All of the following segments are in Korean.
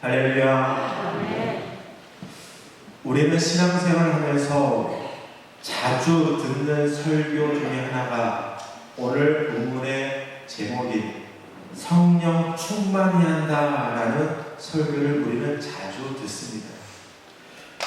할렐루야. 우리는 신앙생활을 하면서 자주 듣는 설교 중에 하나가 오늘 본문의 제목인 성령 충만히 한다라는 설교를 우리는 자주 듣습니다.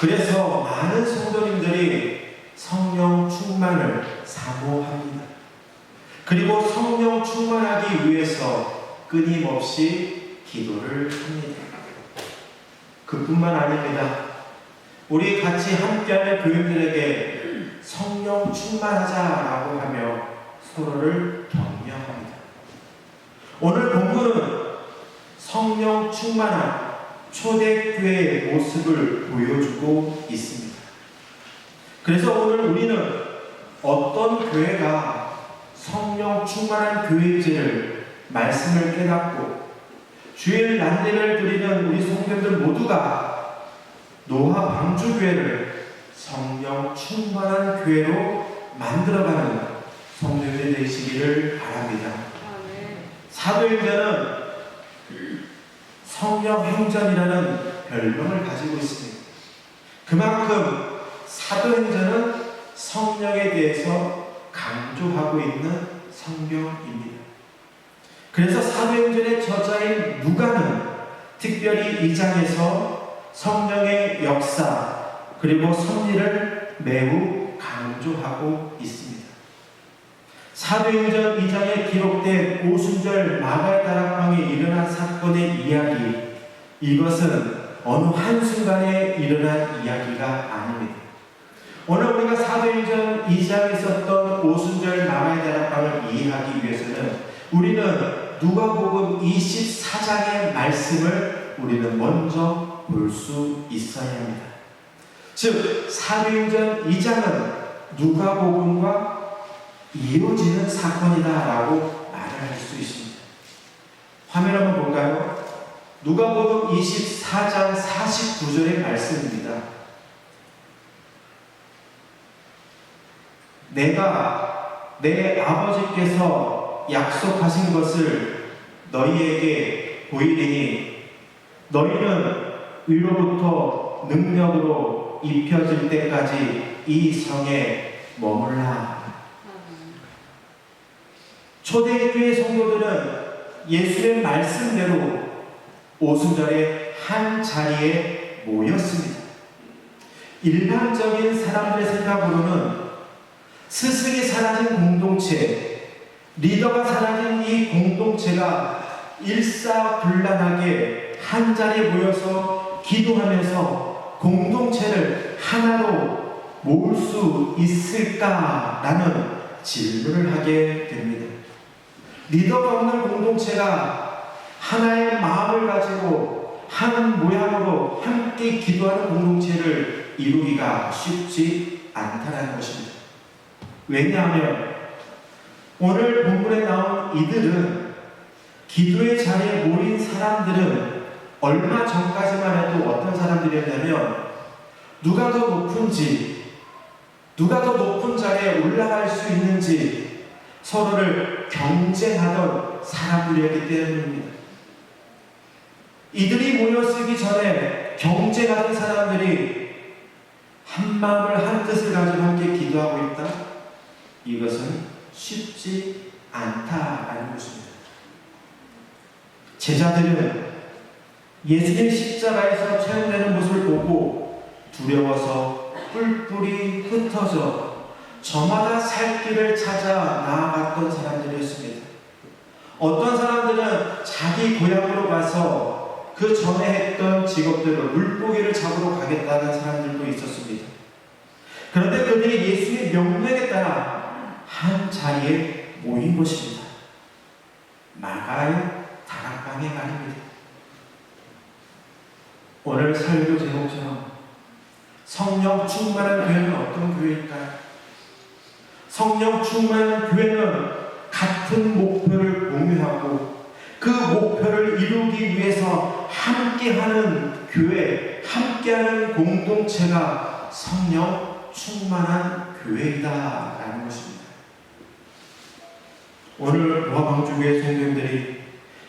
그래서 많은 성도님들이 성령 충만을 사모합니다. 그리고 성령 충만하기 위해서 끊임없이 기도를 합니다. 그뿐만 아닙니다. 우리 같이 함께하는 교인들에게 성령 충만하자라고 하며 서로를 격려합니다. 오늘 본문은 성령 충만한 초대교회의 모습을 보여주고 있습니다. 그래서 오늘 우리는 어떤 교회가 성령 충만한 교회인지를 말씀을 깨닫고 주일 난리를 드리는 우리 성도들 모두가 노화 방주교회를 성령 충만한 교회로 만들어가는 성도들이 되시기를 바랍니다. 사도행전은 성령 행전이라는 별명을 가지고 있습니다. 그만큼 사도행전은 성령에 대해서 강조하고 있는 성경입니다. 그래서 사도행전의 저자인 누가는 특별히 이 장에서 성령의 역사 그리고 섭리를 매우 강조하고 있습니다. 사도행전 2장에 기록된 오순절 마갈 다락방에 일어난 사건의 이야기 이것은 어느 한순간에 일어난 이야기가 아닙니다. 오늘 우리가 사도행전 2장에 있었던 오순절 마갈 다락방을 이해하기 위해서는 우리는 누가복음 24장의 말씀을 우리는 먼저 볼 수 있어야 합니다. 즉 사도행전 2장은 누가복음과 이어지는 사건이다라고 말을 할 수 있습니다. 화면 한번 볼까요? 누가복음 24장 49절의 말씀입니다. 내가 내 아버지께서 약속하신 것을 너희에게 보이리니 너희는 위로부터 능력으로 입혀질 때까지 이 성에 머물라. 초대교회 성도들은 예수의 말씀대로 오순절에 한 자리에 모였습니다. 일반적인 사람들의 생각으로는 스승이 사라진 공동체, 리더가 사라진 이 공동체가 일사불란하게 한 자리에 모여서 기도하면서 공동체를 하나로 모을 수 있을까라는 질문을 하게 됩니다. 리더가 없는 공동체가 하나의 마음을 가지고 한 모양으로 함께 기도하는 공동체를 이루기가 쉽지 않다는 것입니다. 왜냐하면 오늘 본문에 나온 이들은 기도의 자리에 모인 사람들은 얼마 전까지만 해도 어떤 사람들이었냐면 누가 더 높은지 누가 더 높은 자리에 올라갈 수 있는지 서로를 경쟁하던 사람들이었기 때문입니다. 이들이 모였기 전에 경쟁하던 사람들이 한 마음을 한 뜻을 가지고 함께 기도하고 있다. 이것은 쉽지 않다라는 것입니다. 제자들은 예수님 십자가에서 채용되는 모습을 보고 두려워서 뿔뿔이 흩어져 저마다 살 길을 찾아 나아갔던 사람들이었습니다. 어떤 사람들은 자기 고향으로 가서 그 전에 했던 직업대로 물고기를 잡으러 가겠다는 사람들도 있었습니다. 그런데 그들이 예수의 명령에 따라 한 자리에 모인 것입니다. 마가의 다락방에 말입니다. 오늘 설교 제목처럼 성령 충만한 교회는 어떤 교회일까요? 성령 충만한 교회는 같은 목표를 공유하고 그 목표를 이루기 위해서 함께하는 교회, 함께하는 공동체가 성령 충만한 교회이다라는 것입니다. 오늘 노아방주교회 성도님들이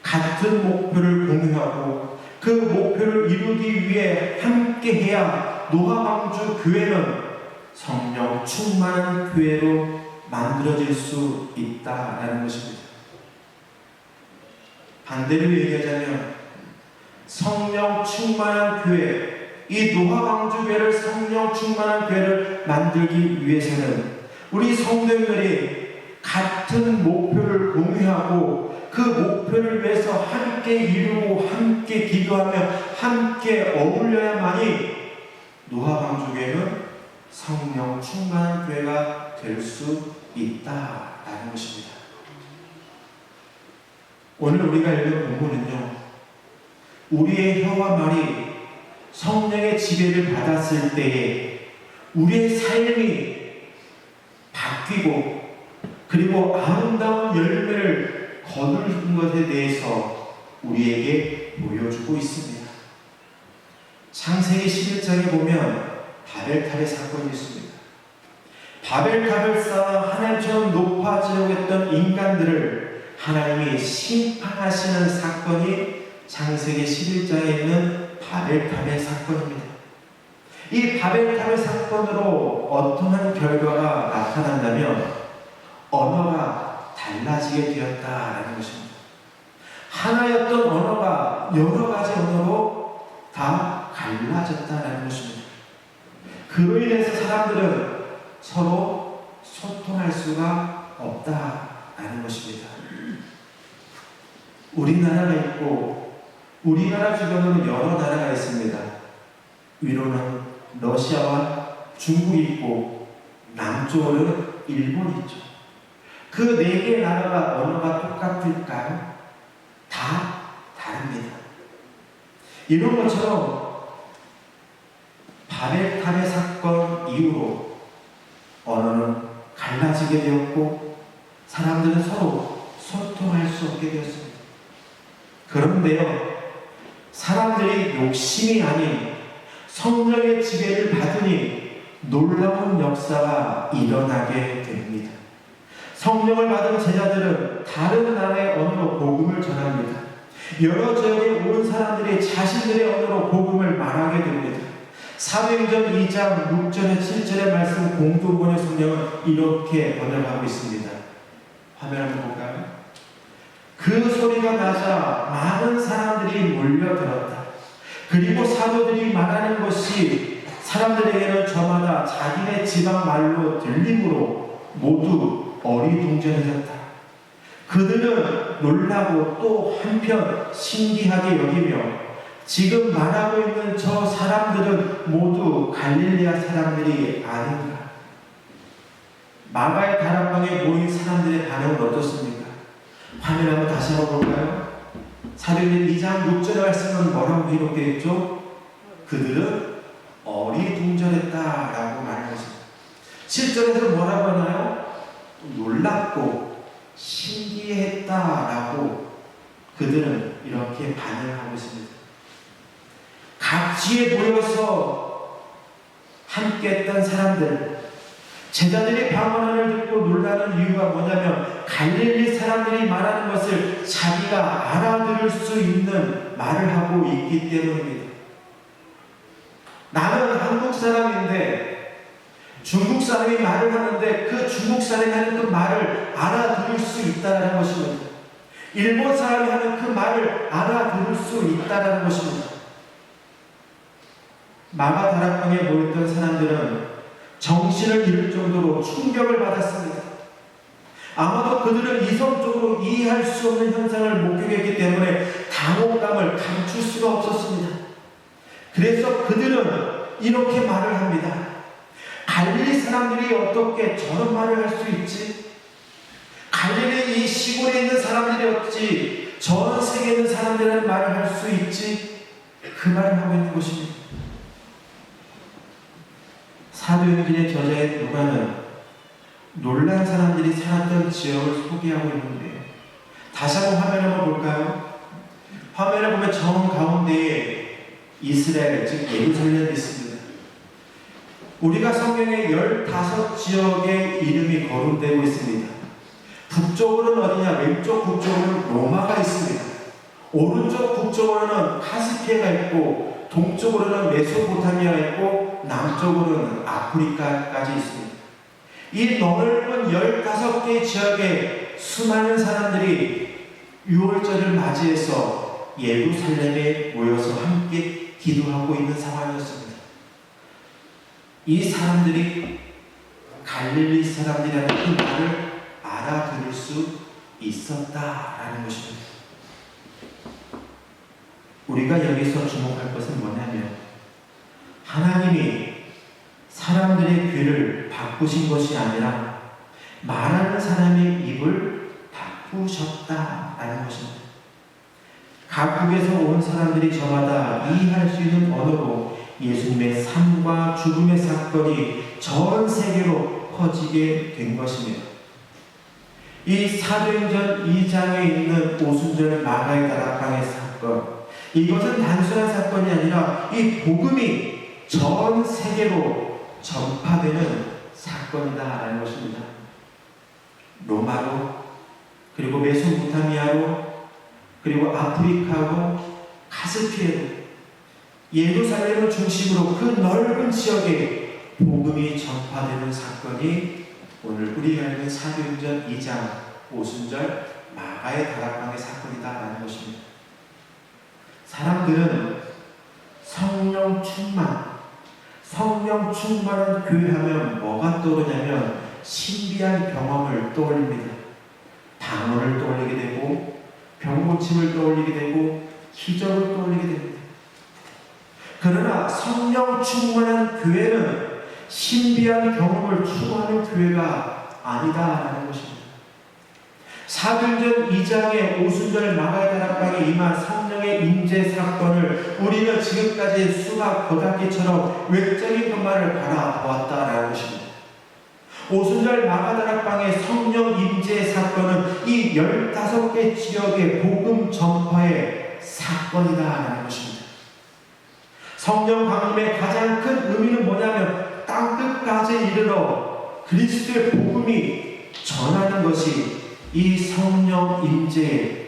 같은 목표를 공유하고 그 목표를 이루기 위해 함께 해야 노하방주 교회는 성령 충만한 교회로 만들어질 수 있다라는 것입니다. 반대로 얘기하자면 성령 충만한 교회, 이 노하방주 교회를 성령 충만한 교회를 만들기 위해서는 우리 성도들이 같은 목표를 공유하고 그 목표를 위해서 함께 이루고 함께 기도하며 함께 어울려야만이 노하방주교회는 성령 충만한 교회가 될 수 있다라는 것입니다. 오늘 우리가 읽은 본문은요, 우리의 혀와 말이 성령의 지배를 받았을 때에 우리의 삶이 바뀌고 그리고 아름다운 열매를 거두는 것에 대해서 우리에게 보여주고 있습니다. 창세기 11장에 보면 바벨탑의 사건이 있습니다. 바벨탑을 쌓아 하나님처럼 높아지려고 했던 인간들을 하나님이 심판하시는 사건이 창세기 11장에 있는 바벨탑의 사건입니다. 이 바벨탑의 사건으로 어떠한 결과가 나타난다면 언어가 달라지게 되었다라는 것입니다. 하나였던 언어가 여러 가지 언어로 다 갈라졌다라는 것입니다. 그로 인해서 사람들은 서로 소통할 수가 없다라는 것입니다. 우리나라가 있고 우리나라 주변으로 여러 나라가 있습니다. 위로는 러시아와 중국이 있고 남쪽으로는 일본이 있죠. 그 네개 나라가 언어가 똑같을까요? 다 다릅니다. 이런 것처럼 바벨 탑의 사건 이후로 언어는 갈라지게 되었고 사람들은 서로 소통할 수 없게 되었습니다. 그런데요, 사람들이 욕심이 아닌 성령의 지배를 받으니 놀라운 역사가 일어나게 됩니다. 성령을 받은 제자들은 다른 나라의 언어로 복음을 전합니다. 여러 지역에 온 사람들이 자신들의 언어로 복음을 말하게 됩니다. 사도행전 2장 6절에 7절의 말씀 공동번역 성령은 이렇게 번역하고 있습니다. 화면 한번 볼까요? 그 소리가 나자 많은 사람들이 몰려들었다. 그리고 사도들이 말하는 것이 사람들에게는 저마다 자기네 지방 말로 들림으로 모두 어리둥절해졌다. 그들은 놀라고 또 한편 신기하게 여기며 지금 말하고 있는 저 사람들은 모두 갈릴리아 사람들이 아닌가? 마가의 다락방에 모인 사람들의 반응은 어떻습니까? 화면 한번 다시 한번 볼까요? 사도행전 2장 6절의 말씀은 뭐라고 기록되어 있죠? 그들은 어리둥절했다라고 말하습니다 7절에서 뭐라고 하나요? 놀랍고 신기했다라고 그들은 이렇게 반응하고 있습니다. 각지에 모여서 함께 했던 사람들, 제자들이 방언을 듣고 놀라는 이유가 뭐냐면 갈릴리 사람들이 말하는 것을 자기가 알아들을 수 있는 말을 하고 있기 때문입니다. 나는 한국 사람인데 중국 사람이 말을 하는데 그 중국 사람이 하는 그 말을 알아들을 수 있다는 것입니다. 일본 사람이 하는 그 말을 알아들을 수 있다는 것입니다. 마가 다락방에 모였던 사람들은 정신을 잃을 정도로 충격을 받았습니다. 아마도 그들은 이성적으로 이해할 수 없는 현상을 목격했기 때문에 당혹감을 감출 수가 없었습니다. 그래서 그들은 이렇게 말을 합니다. 갈릴리 사람들이 어떻게 저런 말을 할 수 있지? 갈릴리 이 시골에 있는 사람들이 어찌 전 세계에 있는 사람들이라는 말을 할 수 있지? 그 말을 하고 있는 것입니다. 사도행전의 저자의 누가는 놀란 사람들이 살았던 지역을 소개하고 있는데 다시 한번 화면 한번 볼까요? 화면을 보면 정 가운데에 이스라엘 즉 예루살렘이 있습니다. 우리가 성경에 15지역의 이름이 거론되고 있습니다. 북쪽으로는 어디냐? 왼쪽 북쪽으로는 로마가 있습니다. 오른쪽 북쪽으로는 카스피해가 있고 동쪽으로는 메소포타미아가 있고 남쪽으로는 아프리카까지 있습니다. 이 넓은 15개 지역에 수많은 사람들이 6월절을 맞이해서 예루살렘에 모여서 함께 기도하고 있는 상황이었습니다. 이 사람들이 갈릴리 사람들이라는 그 말을 알아들을 수 있었다라는 것입니다. 우리가 여기서 주목할 것은 뭐냐면 하나님이 사람들의 귀를 바꾸신 것이 아니라 말하는 사람의 입을 바꾸셨다라는 것입니다. 각국에서 온 사람들이 저마다 이해할 수 있는 언어로 예수님의 삶과 죽음의 사건이 전 세계로 퍼지게 된 것입니다. 이 사도행전 2장에 있는 오순절 마가의 다락방의 사건, 이것은 단순한 사건이 아니라 이 복음이 전 세계로 전파되는 사건이다라는 것입니다. 로마로 그리고 메소포타미아로 그리고 아프리카로 카스피에로 예루살렘을 중심으로 그 넓은 지역에 복음이 전파되는 사건이 오늘 우리가 읽는 사도행전 2장 오순절 마가의 다락방의 사건이다라는 것입니다. 사람들은 성령 충만, 성령 충만한 교회하면 뭐가 떠오르냐면 신비한 경험을 떠올립니다. 방언을 떠올리게 되고 병고침을 떠올리게 되고 기적을 떠올리게 됩니다. 그러나 성령 충만한 교회는 신비한 경험을 추구하는 교회가 아니다라는 것입니다. 사도행전 2장의 오순절 마가의 다락방에 임한 성령의 임재 사건을 우리는 지금까지 수박 고닫기처럼 외적인 것만을 바라보았다라는 것입니다. 오순절 마가다락방의 성령 임재 사건은 이 15개 지역의 복음 전파의 사건이다라는 것입니다. 성령 강림의 가장 큰 의미는 뭐냐면 땅 끝까지 이르러 그리스도의 복음이 전하는 것이 이 성령 임재의